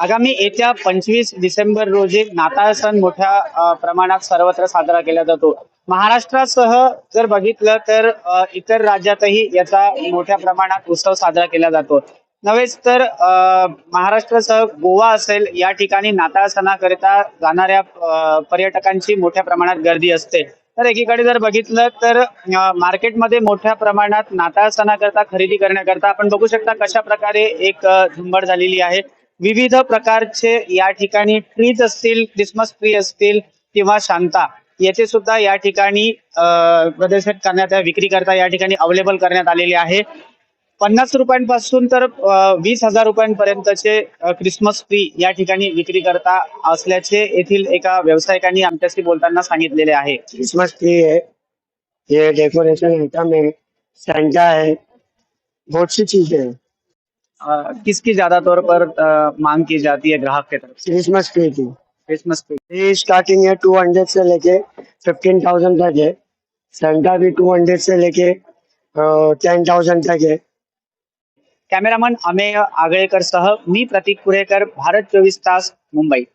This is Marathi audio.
आगामी येत्या पंचवीस डिसेंबर रोजी नाताळ सण मोठ्या प्रमाणात सर्वत्र साजरा केला जातो. महाराष्ट्रासह जर बघितलं तर इतर राज्यातही याचा मोठ्या प्रमाणात उत्सव साजरा केला जातो. नव्हेच तर महाराष्ट्रासह गोवा असेल या ठिकाणी नाताळ सणाकरिता जाणाऱ्या पर्यटकांची मोठ्या प्रमाणात गर्दी असते. तर एकीकडे जर बघितलं तर मार्केटमध्ये मोठ्या प्रमाणात नाताळ सणाकरता खरेदी करण्याकरता आपण बघू शकता कशा प्रकारे एक झुंबड झालेली आहे. विविध प्रकारचे या ठिकाणी ट्रीज असतील क्रिसमस ट्री असतील किंवा शांता येथे सुद्धा या ठिकाणी प्रदर्शित करण्यात विक्री करता या ठिकाणी अवेलेबल करण्यात आलेले आहे. पन्नास रुपयांपासून तर वीस हजार रुपयांपर्यंतचे क्रिसमस ट्री या ठिकाणी विक्री करता असल्याचे येथील एका व्यावसायिकांनी आमच्याशी बोलताना सांगितलेले आहे. क्रिसमस ट्री आहे. ये डेकोरेशन आइटम है सेंटा है बहुत सी चीजें हैं. किसकी ज़्यादा तौर पर आ, मांग की जाती है ग्राहक के तरफ़ से? क्रिसमस ट्री की। Christmas tree. स्टार्टिंग है टू हंड्रेड से लेके फिफ्टीन थाउज़ेंड तक है। सेंटा भी टू हंड्रेड से लेके टेन थाउज़ेंड तक है। कैमरामैन अमेय आगळेकर सह मी प्रतीक पुरेकर भारत चौबीस तास मुंबई।